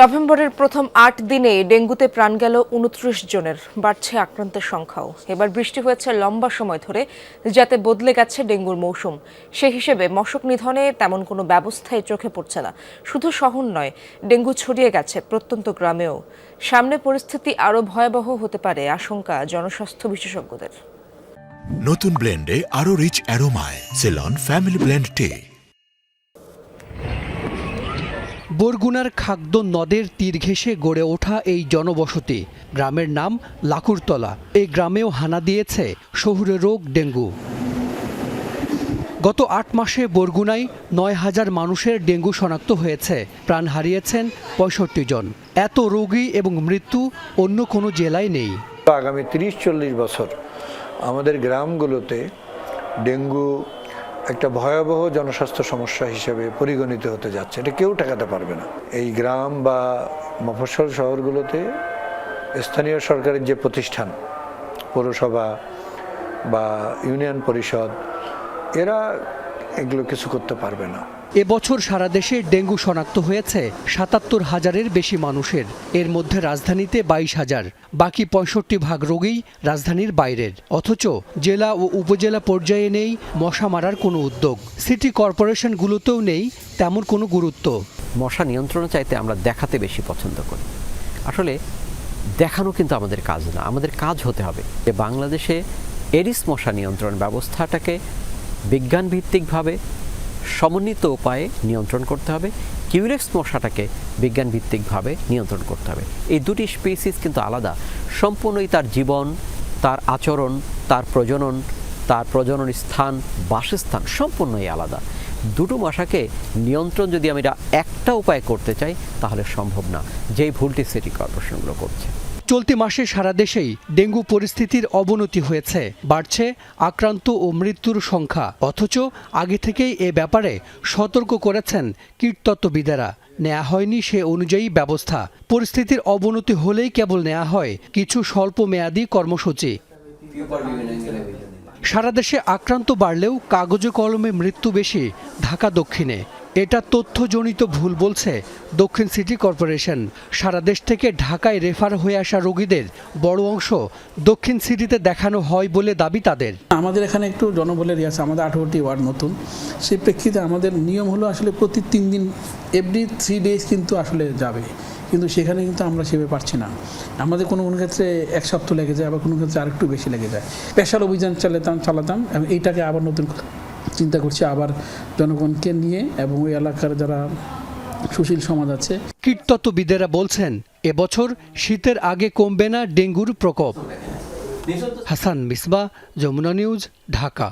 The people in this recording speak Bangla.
নভেম্বরের প্রথম আট দিনে ডেঙ্গুতে প্রাণ গেল উনত্রিশ জনের, বাড়ছে আক্রান্তের সংখ্যাও। এবার বৃষ্টি হয়েছে লম্বা সময় ধরে, যাতে বদলে গেছে ডেঙ্গুর মৌসুম। সে হিসেবে মশক নিধনে তেমন কোনো ব্যবস্থাই চোখে পড়ছে না। শুধু শহর নয়, ডেঙ্গু ছড়িয়ে গেছে প্রত্যন্ত গ্রামেও। সামনে পরিস্থিতি আরও ভয়াবহ হতে পারে, আশঙ্কা জনস্বাস্থ্য বিশেষজ্ঞদের। নতুন ব্লেন্ডে আরও রিচ অ্যারোমায়, সেলন, ফ্যামিলি ব্লেন্ড টে। বরগুনার খাদ্য নদের তীর ঘেঁষে গড়ে ওঠা এই জনবসতি। গ্রামের নাম লাকুরতলা। এই গ্রামেও হানা দিয়েছে শহুরে রোগ ডেঙ্গু। গত আট মাসে বরগুনায় নয় হাজার মানুষের ডেঙ্গু শনাক্ত হয়েছে। প্রাণ হারিয়েছেন পঁয়ষট্টি জন। এত রোগী এবং মৃত্যু অন্য কোনো জেলায় নেই। আগামী তিরিশ চল্লিশ বছর আমাদের গ্রামগুলোতে ডেঙ্গু একটা ভয়াবহ জনস্বাস্থ্য সমস্যা হিসেবে পরিগণিত হতে যাচ্ছে। এটা কেউ ঠেকাতে পারবে না। এই গ্রাম বা মফস্বল শহরগুলোতে স্থানীয় সরকারের যে প্রতিষ্ঠান, পৌরসভা বা ইউনিয়ন পরিষদ, এরা এগুলো কিছু করতে পারবে না। এবছর সারা দেশে ডেঙ্গু শনাক্ত হয়েছে সাতাত্তর হাজারের বেশি মানুষের। এর মধ্যে রাজধানীতে বাইশ হাজার। বাকি পঁয়ষট্টি ভাগ রোগী রাজধানীর বাইরের। অথচ জেলা ও উপজেলা পর্যায়ে নেই মশা মারার কোনো উদ্যোগ। সিটি কর্পোরেশনগুলোতেও নেই তেমন কোনো গুরুত্ব। মশা নিয়ন্ত্রণ চাইতে আমরা দেখাতে বেশি পছন্দ করি। আসলে দেখানো কিন্তু আমাদের কাজ না আমাদের কাজ হতে হবে যে বাংলাদেশে এরিস মশা নিয়ন্ত্রণ ব্যবস্থাটাকে বিজ্ঞানভিত্তিকভাবে সমন্বিত উপায়ে নিয়ন্ত্রণ করতে হবে। কিউরেক্স মশাটাকে বিজ্ঞানভিত্তিকভাবে নিয়ন্ত্রণ করতে হবে। এই দুটি স্পেসিস কিন্তু আলাদা। সম্পূর্ণই তার জীবন, তার আচরণ, তার প্রজনন তার প্রজনন স্থান, বাসস্থান সম্পূর্ণই আলাদা। দুটো মশাকে নিয়ন্ত্রণ যদি আমি একটা উপায় করতে চাই, তাহলে সম্ভব না। যেই ভুলটি সিটি কর্পোরেশনগুলো করছে। চলতি মাসে সারা দেশেই ডেঙ্গু পরিস্থিতির অবনতি হয়েছে। বাড়ছে আক্রান্ত ও মৃত্যুর সংখ্যা। অথচ আগে থেকেই এ ব্যাপারে সতর্ক করেছেন কীটতত্ত্ববিদেরা। নেওয়া হয়নি সে অনুযায়ী ব্যবস্থা। পরিস্থিতির অবনতি হলেই কেবল নেওয়া হয় কিছু স্বল্প মেয়াদী কর্মসূচি সারা দেশে আক্রান্ত বাড়লেও কাগজে কলমে মৃত্যু বেশি ঢাকা দক্ষিণে। এটা তথ্যজনিত ভুল বলছে দক্ষিণ সিটি কর্পোরেশন। সারা দেশ থেকে ঢাকায় রেফার হয়ে আসা রোগীদের বড় অংশ দক্ষিণ সিটিতে দেখানো হয় বলে দাবি তাদের। আমাদের এখানে একটু জনবলের ইয়ে আছে, আমাদের আঠারোটি ওয়ার্ড নতুন। সেই প্রেক্ষিতে আমাদের নিয়ম হলো আসলে প্রতি তিন দিন এভরি থ্রি ডেজ কিন্তু আসলে যাবে। কিন্তু সেখানে কিন্তু আমরা সেভাবে পারছি না। আমাদের কোনো কোনো ক্ষেত্রে এক সপ্তাহ লেগে যায়, আবার কোনো ক্ষেত্রে আরেকটু বেশি লেগে যায়। স্পেশাল অভিযান চালাতাম চালাতাম, এবং এইটাকে আবার নতুন চিন্তা করছি আবার জনগণকে নিয়ে এবং ওই এলাকার যারা সুশীল সমাজ আছে। কীটতত্ত্ববিদেরা বলছেন, এবছর শীতের আগে কমবে না ডেঙ্গুর প্রকোপ। হাসান মিসবা, যমুনা নিউজ, ঢাকা।